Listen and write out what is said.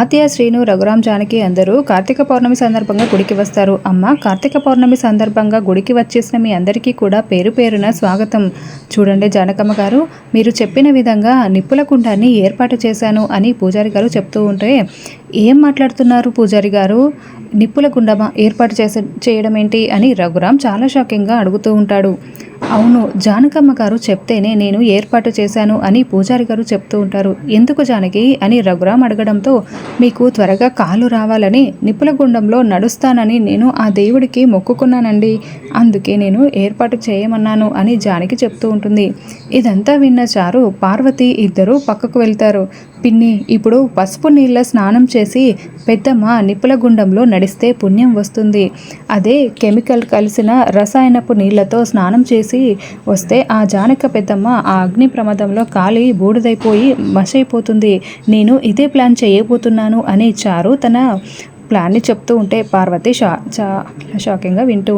ఆత్య శ్రీను రఘురాం జానకి అందరూ కార్తీక పౌర్ణమి సందర్భంగా గుడికి వస్తారు. అమ్మ కార్తీక పౌర్ణమి సందర్భంగా గుడికి వచ్చేసిన మీ అందరికీ కూడా పేరు పేరున స్వాగతం. చూడండి జానకమ్మ గారు మీరు చెప్పిన విధంగా నిప్పుల కుండాన్ని ఏర్పాటు చేశాను అని పూజారి గారు చెప్తూ ఉంటే ఏం మాట్లాడుతున్నారు పూజారి గారు? నిప్పుల కుండమా ఏర్పాటు చేసే చేయడం ఏంటి అని రఘురాం చాలా షాకింగ్గా అడుగుతూ ఉంటాడు. అవును జానకమ్మ గారు చెప్తేనే నేను ఏర్పాటు చేశాను అని పూజారి గారు చెప్తూ ఉంటారు. ఎందుకు జానకి? అని రఘురాం అడగడంతో మీకు త్వరగా కాలు రావాలని నిప్పుల గుండంలో నడుస్తానని నేను ఆ దేవుడికి మొక్కుకున్నానండి. అందుకే నేను ఏర్పాటు చేయమన్నాను అని జానకి చెప్తూ ఉంటుంది. ఇదంతా విన్న చారు పార్వతి ఇద్దరు పక్కకు వెళ్తారు. పిన్ని. ఇప్పుడు పసుపు నీళ్ళ స్నానం చేసి పెద్దమ్మ నిప్పుల గుండంలో నడిస్తే పుణ్యం వస్తుంది. అదే కెమికల్ కలిసిన రసాయనపు నీళ్ళతో స్నానం చేసి వస్తే ఆ జానక పెద్దమ్మ ఆ అగ్ని ప్రమాదంలో కాలి బూడిదైపోయి మసైపోతుంది. నేను ఇదే ప్లాన్ చేయబోతున్నాను అని చారు తన ప్లాన్ని చెప్తూ ఉంటే పార్వతి షా చా షాకింగ్గా వింటూ